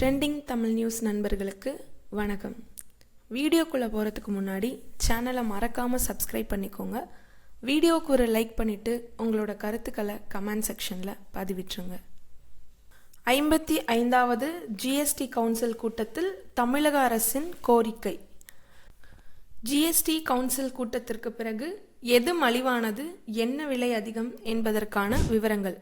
Trending Tamil news நண்பர்களுக்கு வணக்கம். வீடியோக்குள்ளே போகிறதுக்கு முன்னாடி சேனலை மறக்காமல் சப்ஸ்கிரைப் பண்ணிக்கோங்க. வீடியோவுக்கு ஒரு லைக் பண்ணிவிட்டு உங்களோட கருத்துக்களை கமெண்ட் செக்ஷனில் பதிவிட்டுருங்க. ஐம்பத்தி ஐந்தாவது ஜிஎஸ்டி கவுன்சில் கூட்டத்தில் தமிழக அரசின் கோரிக்கை. ஜிஎஸ்டி கவுன்சில் கூட்டத்திற்கு பிறகு எது மலிவானது என்ன விலை அதிகம் என்பதற்கான விவரங்கள்.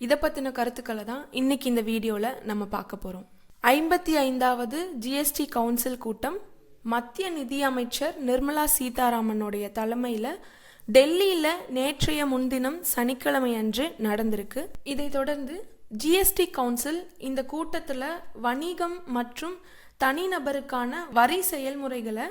இதை பற்றின கருத்துக்களை தான் இன்னைக்கு இந்த வீடியோவில் நம்ம பார்க்க போகிறோம் ஐம்பத்தி ஐந்தாவது ஜிஎஸ்டி கவுன்சில் கூட்டம் மத்திய நிதி அமைச்சர் நிர்மலா சீதாராமனுடைய தலைமையில் டெல்லியில் நேற்றைய முன்தினம் சனிக்கிழமை அன்று நடந்திருக்கு. இதை தொடர்ந்து ஜிஎஸ்டி கவுன்சில் இந்த கூட்டத்தில் வணிகம் மற்றும் தனிநபருக்கான வரி செயல்முறைகளை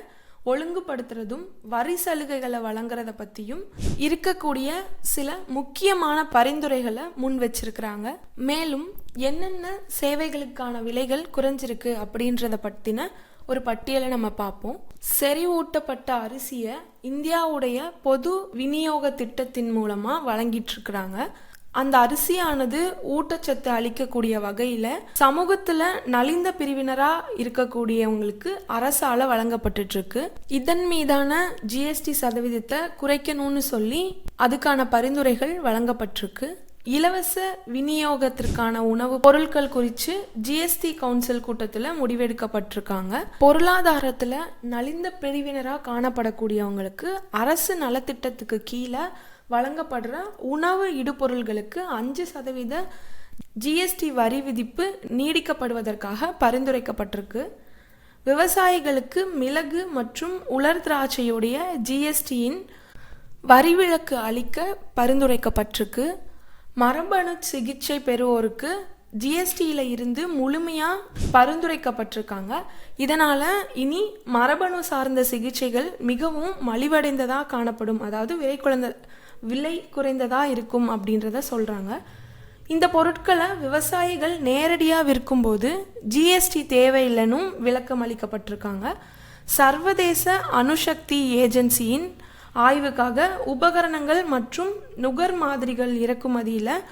ஒழுங்குபடுத்துறதும் வரி சலுகைகளை வழங்குறத பற்றியும் இருக்கக்கூடிய சில முக்கியமான பரிந்துரைகளை முன் வச்சிருக்கிறாங்க. மேலும் என்னென்ன சேவைகளுக்கான விலைகள் குறைஞ்சிருக்கு அப்படின்றத பற்றின ஒரு பட்டியலை நம்ம பார்ப்போம். செறிவூட்டப்பட்ட அரிசியை இந்தியாவுடைய பொது விநியோக திட்டத்தின் மூலமாக வழங்கிட்டு இருக்கிறாங்க. அந்த அரிசியானது ஊட்டச்சத்து அளிக்கக்கூடிய வகையில் சமூகத்தில் நலிந்த பிரிவினராக இருக்கக்கூடியவங்களுக்கு அரசால் வழங்கப்பட்டுட்ருக்கு. இதன் மீதான ஜிஎஸ்டி சதவீதத்தை குறைக்கணும்னு சொல்லி அதுக்கான பரிந்துரைகள் வழங்கப்பட்டிருக்கு. இலவச விநியோகத்திற்கான உணவு பொருட்கள் குறித்து ஜிஎஸ்டி கவுன்சில் கூட்டத்தில் முடிவெடுக்கப்பட்டிருக்காங்க. பொருளாதாரத்தில் நலிந்த பிரிவினராக காணப்படக்கூடியவங்களுக்கு அரசு நலத்திட்டத்துக்கு கீழே வழங்கப்படுற உணவு இடுபொருள்களுக்கு அஞ்சு சதவீத ஜிஎஸ்டி வரி விதிப்பு நீடிக்கப்படுவதற்காக பரிந்துரைக்கப்பட்டிருக்கு. விவசாயிகளுக்கு மிளகு மற்றும் உலர் திராட்சையுடைய ஜிஎஸ்டியின் வரிவிலக்கு அளிக்க பரிந்துரைக்கப்பட்டிருக்கு. மரபணு சிகிச்சை பெறுவோருக்கு ஜிஎஸ்டியில் இருந்து முழுமையாக பரிந்துரைக்கப்பட்டிருக்காங்க. இதனால் இனி மரபணு சார்ந்த சிகிச்சைகள் மிகவும் மலிவடைந்ததாக காணப்படும். அதாவது விலை விலை குறைந்ததாக இருக்கும் அப்படின்றத சொல்கிறாங்க இந்த பொருட்களை விவசாயிகள் நேரடியாக விற்கும்போது ஜிஎஸ்டி தேவையில்லைனும் விளக்கம் அளிக்கப்பட்டிருக்காங்க. சர்வதேச அணுசக்தி ஏஜென்சியின் ஆய்வுக்காக உபகரணங்கள் மற்றும் நுகர் மாதிரிகள் இறக்குமதியில்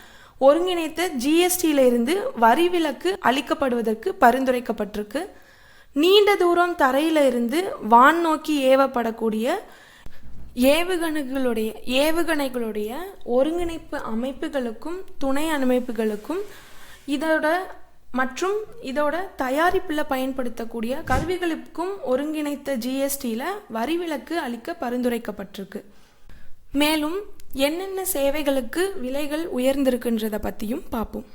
ஒருங்கிணைத்த ஜிஎஸ்டியிலிருந்து வரி விலக்கு அளிக்கப்படுவதற்கு பரிந்துரைக்கப்பட்டிருக்கு. நீண்ட தூரம் தரையில இருந்து வான் நோக்கி ஏவப்படக்கூடிய ஏவுகணைகளுடைய ஏவுகணைகளுடைய ஒருங்கிணைப்பு அமைப்புகளுக்கும் துணை அமைப்புகளுக்கும் இதோட மற்றும் இதோட தயாரிப்பில் பயன்படுத்தக்கூடிய கருவிகளுக்கும் ஒருங்கிணைத்த ஜிஎஸ்டியில் வரிவிலக்கு அளிக்க பரிந்துரைக்கப்பட்டிருக்கு. மேலும் என்னென்ன சேவைகளுக்கு விலைகள் உயர்ந்திருக்குன்றதை பற்றியும் பார்ப்போம்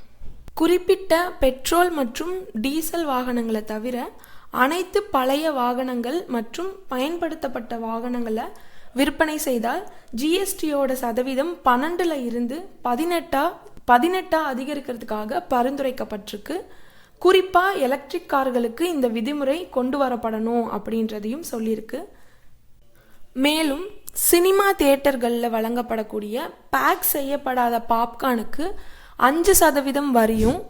குறிப்பிட்ட பெட்ரோல் மற்றும் டீசல் வாகனங்களை தவிர அனைத்து பழைய வாகனங்கள் மற்றும் பயன்படுத்தப்பட்ட வாகனங்களை விற்பனை செய்தால் ஜிஎஸ்டியோட சதவீதம் பன்னெண்டுல இருந்து பதினெட்டா பதினெட்டா அதிகரிக்கிறதுக்காக பரிந்துரைக்கப்பட்டிருக்கு. குறிப்பாக எலக்ட்ரிக் கார்களுக்கு இந்த விதிமுறை கொண்டு வரப்படணும் அப்படின்றதையும் சொல்லியிருக்கு. மேலும் சினிமா தியேட்டர்களில் வழங்கப்படக்கூடிய பேக் செய்யப்படாத பாப்கார்னுக்கு அஞ்சு சதவீதம் வரியும்.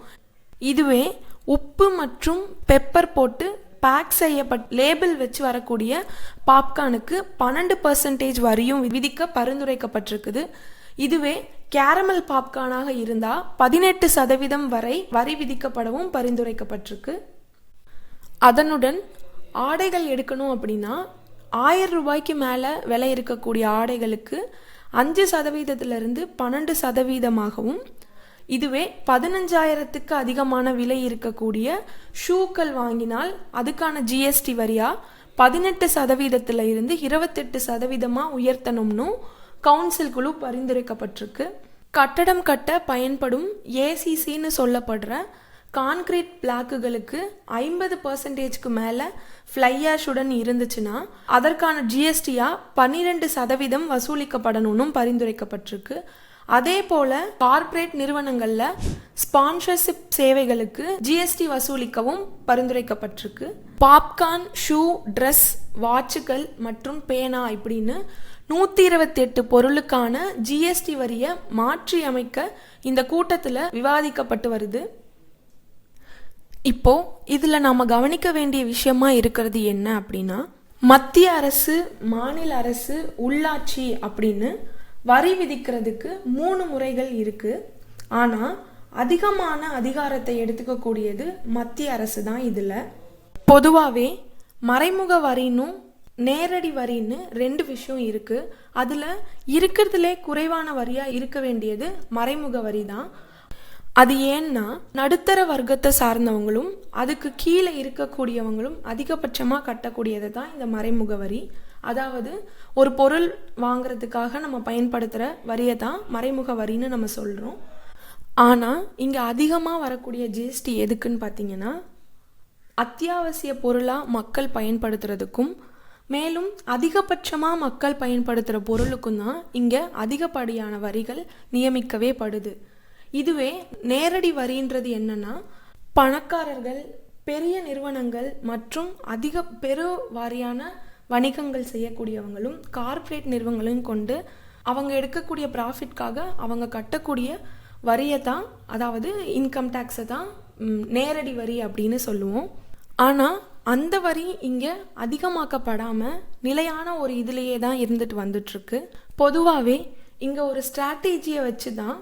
இதுவே உப்பு மற்றும் பெப்பர் போட்டு பேக் செய்யப்பட் லேபிள் வச்சு வரக்கூடிய பாப்கார்னுக்கு பன்னெண்டு பர்சன்டேஜ் வரியும் விதிக்க பரிந்துரைக்கப்பட்டிருக்குது. இதுவே கேரமல் பாப்கார்னாக இருந்தால் பதினெட்டு சதவீதம் வரை வரி விதிக்கப்படவும் பரிந்துரைக்கப்பட்டிருக்கு. அதனுடன் ஆடைகள் எடுக்கணும் அப்படின்னா ஆயிரம் ரூபாய்க்கு மேலே விலை இருக்கக்கூடிய ஆடைகளுக்கு அஞ்சு சதவீதத்திலிருந்து பன்னெண்டு சதவீதமாகவும் இதுவே பதினஞ்சாயிரத்துக்கு அதிகமான விலை இருக்கக்கூடிய ஷூக்கள் வாங்கினால் அதுக்கான ஜிஎஸ்டி வரியா? பதினெட்டு சதவீதத்தில் இருந்து இருபத்தெட்டு சதவீதமாக உயர்த்தணும்னு கவுன்சில் குழு பரிந்துரைக்கப்பட்டிருக்கு. கட்டடம் கட்ட பயன்படும் ஏசிசின்னு சொல்லப்படுற கான்கிரீட் பிளாக்குகளுக்கு ஐம்பது பர்சன்டேஜ்க்கு மேலே ஃப்ளையாஷுடன் இருந்துச்சுன்னா அதற்கான ஜிஎஸ்டியாக பன்னிரெண்டு சதவீதம் வசூலிக்கப்படணும்னு பரிந்துரைக்கப்பட்டிருக்கு. அதே போல் கார்ப்பரேட் நிறுவனங்களில் ஸ்பான்சர்ஷிப் சேவைகளுக்கு ஜிஎஸ்டி வசூலிக்கவும் பரிந்துரைக்கப்பட்டிருக்கு. பாப்கார்ன் ஷூ ட்ரெஸ் வாட்சுகள் மற்றும் பேனா இப்படின்னு நூற்றி இருபத்தி எட்டு பொருளுக்கான ஜிஎஸ்டி வரியை மாற்றி அமைக்க இந்த கூட்டத்தில் விவாதிக்கப்பட்டு வருது. இப்போ இதில் நாம் கவனிக்க வேண்டிய விஷயமா இருக்கிறது என்ன அப்படின்னா மத்திய அரசு மாநில அரசு உள்ளாட்சி அப்படின்னு வரி விதிக்கிறதுக்கு மூணு முறைகள் இருக்கு. ஆனால் அதிகமான அதிகாரத்தை எடுத்துக்கக்கூடியது மத்திய அரசு தான் இதில். பொதுவாகவே மறைமுக வரின்னும் நேரடி வரின்னு ரெண்டு விஷயம் இருக்கு. அதில் இருக்கிறதுலே குறைவான வரியாக இருக்க வேண்டியது மறைமுக வரி தான். அது ஏன்னா நடுத்தர வர்க்கத்தை சார்ந்தவங்களும் அதுக்கு கீழே இருக்கக்கூடியவங்களும் அதிகபட்சமாக கட்டக்கூடியது தான் இந்த மறைமுக வரி. அதாவது ஒரு பொருள் வாங்குறதுக்காக நம்ம பயன்படுத்துகிற வரியை தான் மறைமுக வரின்னு நம்ம சொல்கிறோம் ஆனால் இங்கே அதிகமாக வரக்கூடிய ஜிஎஸ்டி எதுக்குன்னு பார்த்தீங்கன்னா அத்தியாவசிய பொருளாக மக்கள் பயன்படுத்துறதுக்கும் மேலும் அதிகபட்சமாக மக்கள் பயன்படுத்துகிற பொருளுக்கும் தான் இங்கே அதிகப்படியான வரிகள் நியமிக்கவே படுது. இதுவே நேரடி வரின்றது என்னன்னா பணக்காரர்கள் பெரிய நிறுவனங்கள் மற்றும் அதிக பெரு வாரியான வணிகங்கள் செய்யக்கூடியவங்களும் கார்ப்பரேட் நிறுவனங்களும் கொண்டு அவங்க எடுக்கக்கூடிய ப்ராஃபிட்காக அவங்க கட்டக்கூடிய வரியை தான் அதாவது இன்கம் டேக்ஸை தான் நேரடி வரி அப்படின்னு சொல்லுவோம். ஆனால் அந்த வரி இங்கே அதிகமாக்கப்படாமல் நிலையான ஒரு இதிலேயே தான் இருந்துட்டு வந்துட்டுருக்கு. பொதுவாகவே இங்கே ஒரு ஸ்ட்ராட்டஜியை வச்சு தான்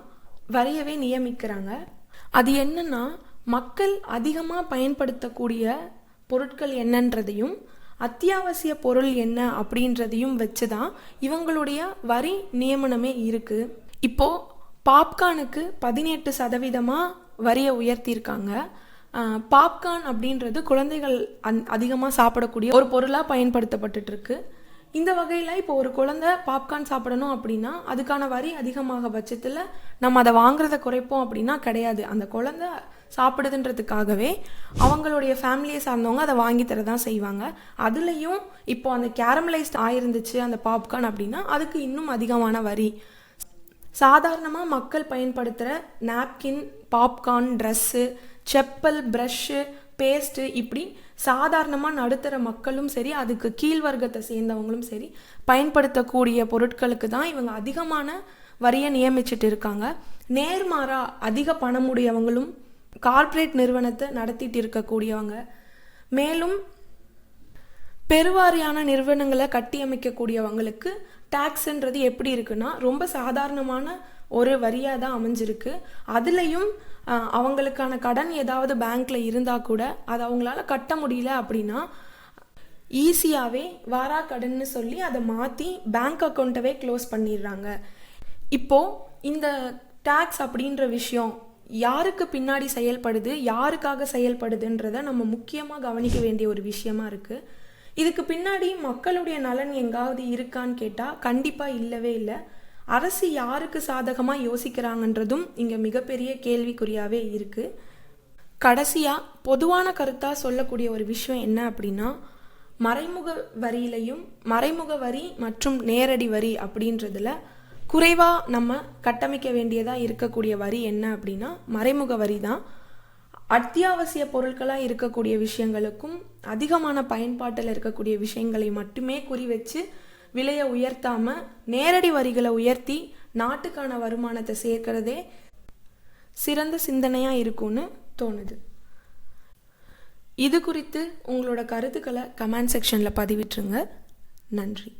வரியவே நியமிக்கிறாங்க. அது என்னென்னா மக்கள் அதிகமாக பயன்படுத்தக்கூடிய பொருட்கள் என்னன்றதையும் அத்தியாவசிய பொருள் என்ன அப்படின்றதையும் வச்சு தான் இவங்களுடைய வரி நியமனமே இருக்குது இப்போது பாப்கார்னுக்கு பதினெட்டு சதவீதமாக வரியை உயர்த்தியிருக்காங்க. பாப்கார்ன் அப்படின்றது குழந்தைகள் அந் அதிகமாக சாப்பிடக்கூடிய ஒரு பொருளாக பயன்படுத்தப்பட்டுருக்கு இந்த வகையில் இப்போ ஒரு குழந்தை பாப்கார்ன் சாப்பிடணும் அப்படின்னா அதுக்கான வரி அதிகமாக பட்சத்தில் நம்ம அதை வாங்குறத குறைப்போம் அப்படின்னா கிடையாது. அந்த குழந்தை சாப்பிடுதுன்றதுக்காகவே அவங்களுடைய ஃபேமிலியை சார்ந்தவங்க அதை வாங்கி தர தான் செய்வாங்க. அதுலேயும் இப்போ அந்த கேரமலைஸ்ட் ஆயிருந்துச்சு அந்த பாப்கார்ன் அப்படின்னா அதுக்கு இன்னும் அதிகமான வரி. சாதாரணமாக மக்கள் பயன்படுத்துகிற napkin popcorn dress chappal brush paste இப்படி சாதாரணமாக நடுத்தர மக்களும் சரி அதுக்கு கீழ்வர்க்கத்தை சேர்ந்தவங்களும் சரி பயன்படுத்தக்கூடிய பொருட்களுக்கு தான் இவங்க அதிகமான வரியை நியமிச்சிட்டு இருக்காங்க. நேர்மாறா அதிக பணமுடையவங்களும் கார்ப்பரேட் நிறுவனத்தை நடத்திட்டு இருக்கக்கூடியவங்க. மேலும் பெருவாரியான நிறுவனங்களை கட்டியமைக்கக்கூடியவங்களுக்கு டேக்ஸ்ன்றது எப்படி இருக்குன்னா ரொம்ப சாதாரணமான ஒரு வரியாக தான் அமைஞ்சிருக்கு. அதுலேயும் அவங்களுக்கான கடன் ஏதாவது பேங்க்கில் இருந்தால் கூட அது அவங்களால கட்ட முடியல அப்படின்னா ஈஸியாகவே வாரா கடன்னு சொல்லி அதை மாற்றி பேங்க் அக்கௌண்ட்டவே க்ளோஸ் பண்ணிடுறாங்க. இப்போ இந்த டேக்ஸ் அப்படின்ற விஷயம் யாருக்கு பின்னாடி செயல்படுது யாருக்காக செயல்படுதுன்றத நம்ம முக்கியமாக கவனிக்க வேண்டிய ஒரு விஷயமா இருக்குது இதுக்கு பின்னாடி மக்களுடைய நலன் எங்காவது இருக்கான்னு கேட்டால் கண்டிப்பாக இல்லவே இல்லை. அரசு யாருக்கு சாதகமாக யோசிக்கிறாங்கன்றதும் இங்கே மிகப்பெரிய கேள்விக்குறியாகவே இருக்குது கடைசியாக பொதுவான கருத்தாக சொல்லக்கூடிய ஒரு விஷயம் என்ன அப்படின்னா மறைமுக வரியிலையும் மறைமுக வரி மற்றும் நேரடி வரி அப்படின்றதுல குறைவாக நம்ம கட்டமைக்க வேண்டியதாக இருக்கக்கூடிய வரி என்ன அப்படின்னா மறைமுக வரி தான். அத்தியாவசிய பொருட்களாக இருக்கக்கூடிய விஷயங்களுக்கும் அதிகமான பயன்பாட்டில் இருக்கக்கூடிய விஷயங்களை மட்டுமே குறி வச்சு விலையை உயர்த்தாம நேரடி வரிகளை உயர்த்தி நாட்டுக்கான வருமானத்தை சேர்க்கிறதே சிறந்த சிந்தனையாக இருக்கும்னு தோணுது. இது குறித்து உங்களோட கருத்துக்களை கமெண்ட் செக்ஷனில் பதிவிட்டுருங்க. நன்றி.